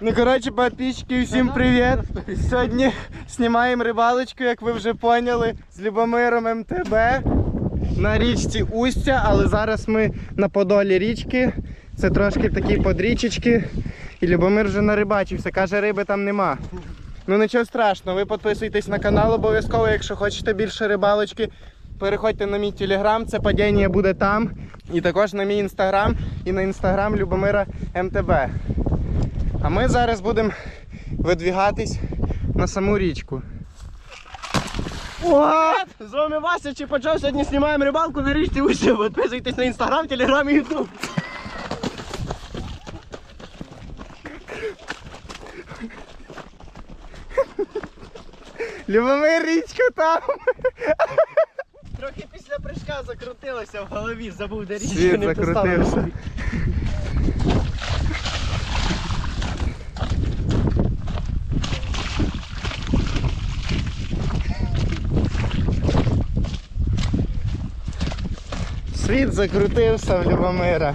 Ну, коротше, підписчики, всім привіт! Сьогодні знімаємо рибалочку, як ви вже поняли, з Любомиром МТБ на річці Устя, але зараз ми на подолі річки. Це трошки такі подрічечки. І Любомир вже нарибачився, каже, риби там нема. Ну нічого страшного, ви підписуйтесь на канал обов'язково, якщо хочете більше рибалочки. Переходьте на мій телеграм, це падіння буде там. І також на мій інстаграм і на інстаграм Любомира МТБ. А ми зараз будемо видвігатись на саму річку. What? З вами Вася Чіпачов. Сьогодні знімаємо рибалку на річці Устя. Підписуйтесь на інстаграм, телеграм і ютуб. Любомир річка там. Трохи після прыжка закрутилося в голові, забув де річка Світ не закрутився. Світ закрутився в Любомира.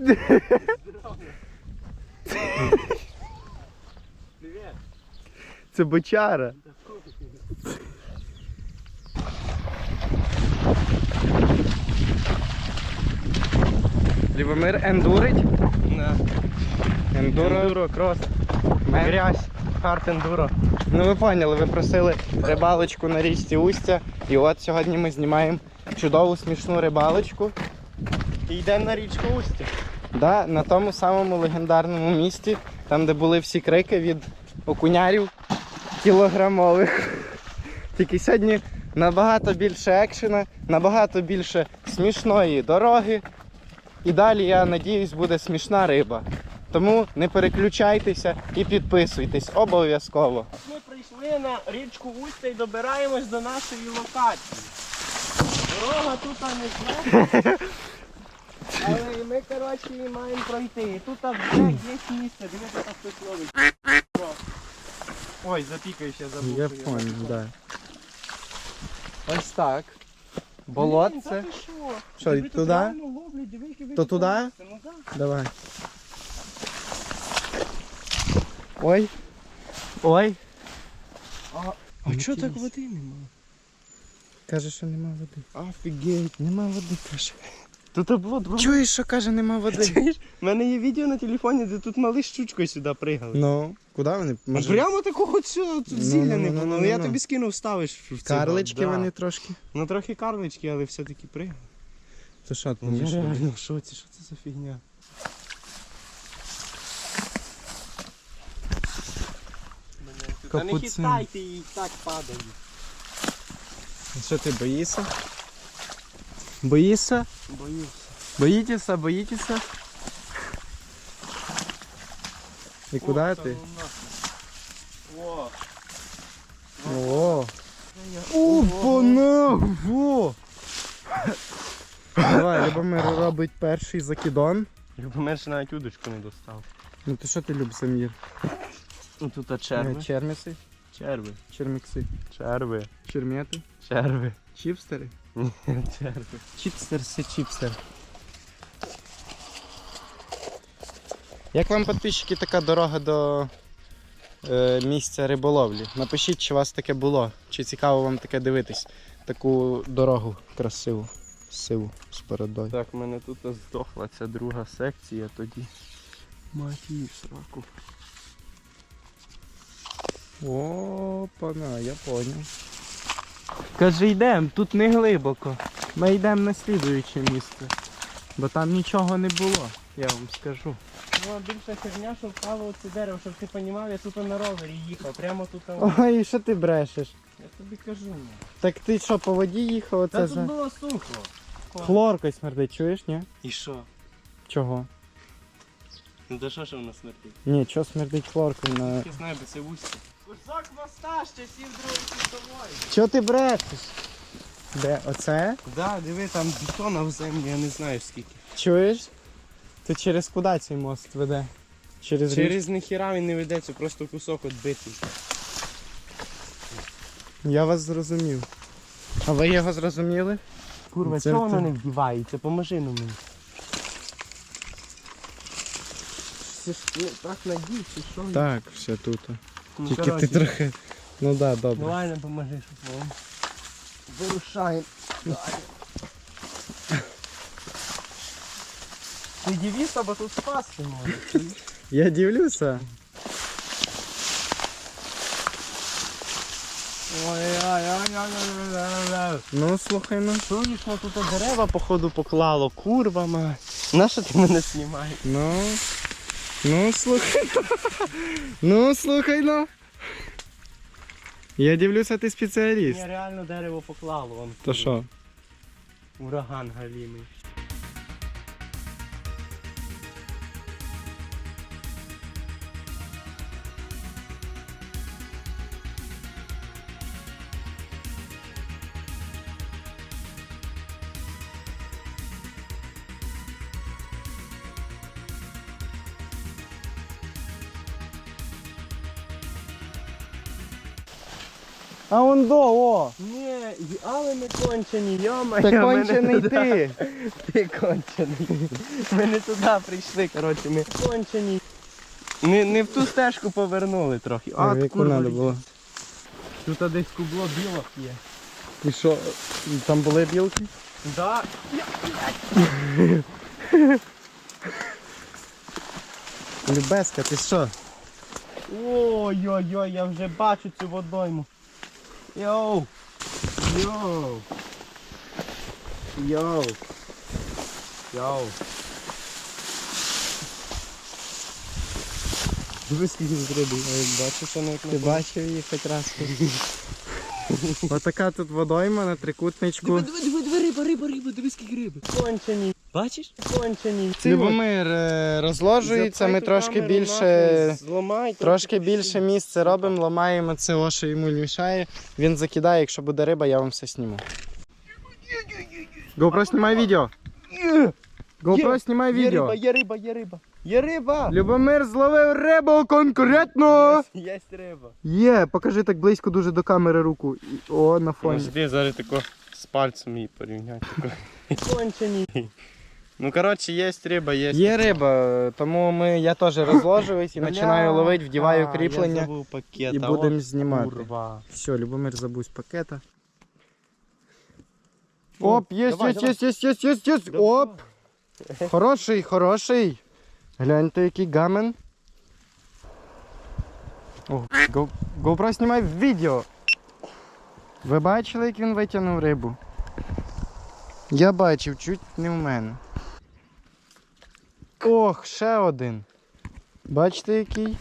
Привіт. Це бочара. Любомир ендурить. Ендуро. Ендуро, крос. Грязь. Хард ендуро. Ну ви поняли, ви просили рибалочку на річці Устя. І от сьогодні ми знімаємо чудову смішну рибалочку. І йдемо на річку Устя. Да, на тому самому легендарному місці, там де були всі крики від окунярів кілограмових. Тільки сьогодні набагато більше екшена, набагато більше смішної дороги. І далі, я надіюсь, буде смішна риба. Тому не переключайтеся і підписуйтесь обов'язково. Ми прийшли на річку Устя і добираємось до нашої локації. Дорога тут не знаю. Але ми, коротше, її маємо пройти. І тут вже є місце, дивіться, там хтось ловить. Ой, запікаю ще забув. Я що я понял, запікав. да. Ось так. Блін, Болотце. та ти що? Що, Диви, тут туди? реально ловлять, диви, які То туди? викопалися. Ну да. Давай. Ой. Ой. А, Ну, а чого так дивись. води нема? Каже, що нема води. Офігеть. Нема води, каже. Тут було два. Чуєш, що каже, нема води? Чуєш? У мене є відео на телефоні, де тут мали щучкою сюди пригали. Ну, куди вони? Ну, Може, Прямо такого цього тут Ну, зілля ну, не ну, було. ну, Ну, ну, я ну. тобі скинув, ставиш в цього, карлички да. вони трошки. Ну трохи карлички, але все-таки пригали. То що ти Я думаєш? реально в шоці, що це за фігня? Та не Капуцин. хитайте її, так падає. Що ти боїшся? Боїшся? Боюся. Боїтеся, боїтеся? І куди ти? О, О! Опа, во! Давай, Любомир робить перший закидон. Любомир ще навіть удочку не достав. Ну ти що ти любиш, Самір? Ну тут Е, черви. Черміси, Черви. чермікси, Черви. чермети, Черви. чіпстери. Чіпстер це чіпстер. Як вам, підписчики, така дорога до е, місця риболовлі? Напишіть, чи у вас таке було, чи цікаво вам таке дивитись. Таку дорогу красиву, сиву з. Так, в мене тут здохла ця друга секція, тоді в сраку. Опана, я понял. Каже, йдемо, тут не глибоко. Ми йдемо на слідуюче місце. Бо там нічого не було, я вам скажу. Ну, більша херня, що впало оце дерево, щоб ти розумів, я тут на ровері їхав, прямо тут. Ой, що ти брешеш? Я тобі кажу. ну. Так ти що, по воді їхав? Та Оце тут за... було сухо. Хлоркою смердить, чуєш, ні? І що? Чого? Ну то що, що воно смертить? Ні, чого смердить хлоркою на. Я знаю, бо це вусті. Кусок моста з часів Другої світової. Чого ти брешеш? Де? Оце? Да, диви, там бетона в землі, я не знаю скільки. Чуєш? Ти через куди цей мост веде? Через, річ? Через ніхіра він не ведеться, просто кусок відбитий. Я вас зрозумів. А ви його зрозуміли? Курва, Це чого ти- воно не вдівається? Поможи ну мені. Це ж ну, так надій, чи що? Так, все тут. Ну, Тільки коротше, ти трохи. Ну да, добре. Давай не поможи, щоб вам. Вирушаємо. далі. Ти дивися, бо тут спасти може. Я дивлюся. Ой-ой-ой-ой-ой-ой. Ну слухай, ну. Чуєш, ну тут дерева походу поклало, курва ма. Нащо ти мене знімаєш? Ну. Ну слухай. Ну слухай, ну. Я дивлюся, ти спеціаліст. Я реально дерево поклало, вам. То що? Ураган галімий. А он до, о! Ні, але ми кончені, йома. Ти кончений ти. Ти кончений. Ми не туди прийшли, коротше, ми кончені. Не, не в ту стежку повернули трохи. А, яку курва, було? Тут десь кубло білок є. І що, там були білки? Да. Любеска, ти що? Ой-ой-ой, я вже бачу цю водойму. Йоу! Йоу! Йоу! Йоу! Дивись, скільки тут риби. Бачиш, що Ти бачив її хоч раз? Отака тут водойма на трикутничку. диви, диви, риба, риба, риба, дивись, скільки риби. Кончені. Бачиш? Кончені. Любомир е, розложується, ми трошки більше. Зламай. Трошки більше місце робимо, ламаємо це, о, що йому не мішає. Він закидає, якщо буде риба, я вам все зніму. GoPro знімай відео. GoPro знімай Є риба, є риба, є риба. Є риба! Любомир зловив рибу конкретно. Є риба. Є, покажи так близько дуже до камери руку. І- О, на фоні. Можливо, зараз тако з пальцем її порівняти. Кончені. Ну, коротше, є риба, є. Є риба, тому ми, я теж розложуюсь і починаю ловити, вдіваю А, кріплення. Забув пакет. і а будем от знімати. Курва. Все, Любомир забудь з пакета. Ну, Оп, є, давай, є, давай. є, є, є, є, є. Оп. Хороший, хороший. Гляньте, який гамен. О, Go, GoPro знімай відео. Ви бачили, як він витягнув рибу? Я бачив, чуть не в мене. Ох, ще один. Бачите, який?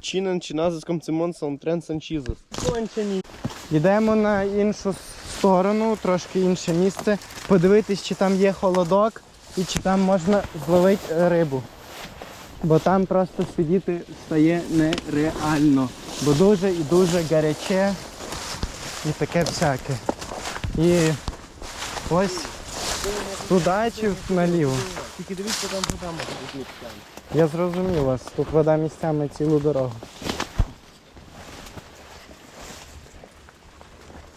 Чинен чиназиском Цимон Салмтрен Санчізос. Кончені. Йдемо на іншу сторону, трошки інше місце, подивитись, чи там є холодок і чи там можна зловити рибу. Бо там просто сидіти стає нереально. Бо дуже і дуже гаряче і таке всяке. І ось туди чи наліво. Тільки дивіться, там вода може бути місцями. Я зрозумів вас, тут вода місцями цілу дорогу.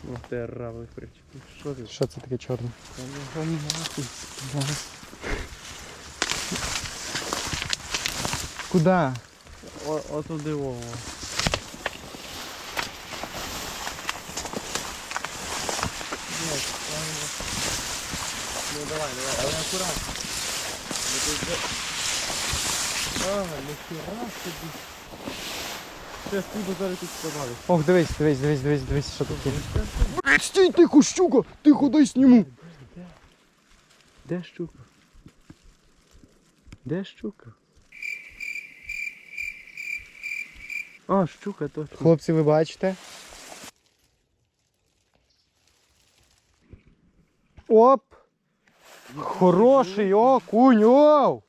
Ну ти равий причепив. Що ти? Що це таке чорне? Та ну, гон нахуй. Куди? О, отуди вово. Ну давай, давай, але акуратно. Вже- Ага, ніхіра собі. Це стій, зараз тут спадали. Ох, дивись, дивись, дивись, дивись, дивись, що таке. Стій, тихо, щука! Тихо, дай сніму. Де щука? Де щука? А, щука точно. Хлопці, ви бачите? Оп! Хороший окунь, оу!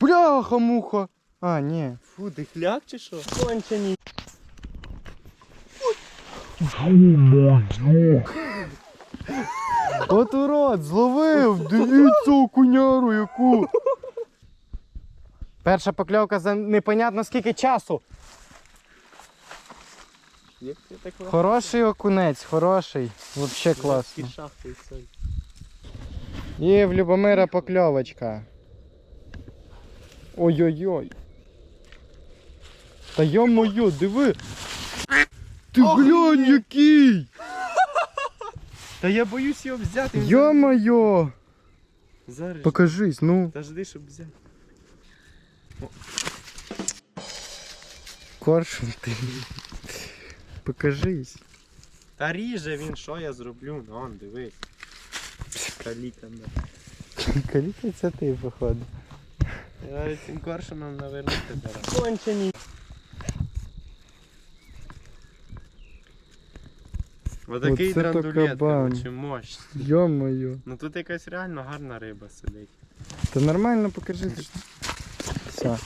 Бляха-муха! А, ні. Фу, дихляк чи що? Кончені. От урод, зловив! Дивіться окуняру яку! Перша покльовка за непонятно скільки часу. Хороший окунець, хороший. Вообще класно. шахти. І в Любомира покльовочка. Ой-ой-ой. Та йо-моє, диви. Ти глянь який! Та я боюсь його взяти. Йо-моє! Зараз. Покажись, ну. Та жди, щоб взяти. Коршун ти. Покажись. Та ріже він, що я зроблю? Ну, он, дивись. Калікана. Каліка це ти, походу. Я навіть цим коршуном навернути зараз. Кончені. Отакий Оце то драндулет, кабан. коротше, мощ. Йо-моє. Ну тут якась реально гарна риба сидить. Та нормально покажи. Все.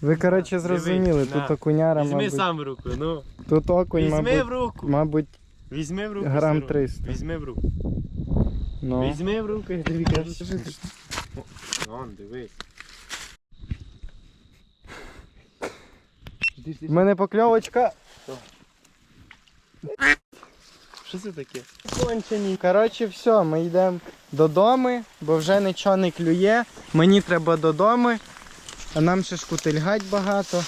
Ви, коротше, зрозуміли, Дивись, тут окуняра, Візьми мабуть. сам в руку, ну. Тут окунь, Візьми мабуть, в руку. мабуть, Візьми в руку. грам сиру. 300. Візьми в руку. Ну. Візьми в руку і тобі кажу. Вон, дивись. У мене покльовочка. Що це таке? Кончені. Коротше, все, ми йдемо додому, бо вже нічого не клює. Мені треба додому, а нам ще шкутильгать багато.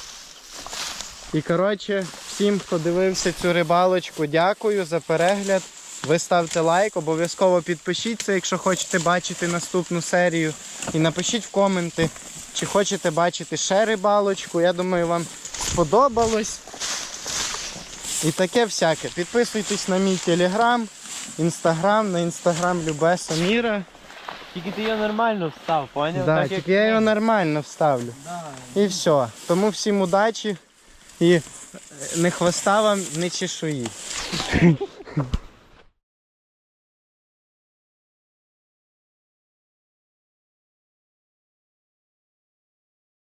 І коротше, всім, хто дивився цю рибалочку, дякую за перегляд. Ви ставте лайк, обов'язково підпишіться, якщо хочете бачити наступну серію. І напишіть в коменти, чи хочете бачити ще рибалочку. Я думаю, вам сподобалось. І таке всяке. Підписуйтесь на мій телеграм, інстаграм, на інстаграм Любе Саміра. Тільки ти його нормально встав, поняв? Да, Так, як тільки я його нормально вставлю. Да. І все. Тому всім удачі і не хвоста вам, не чешуї.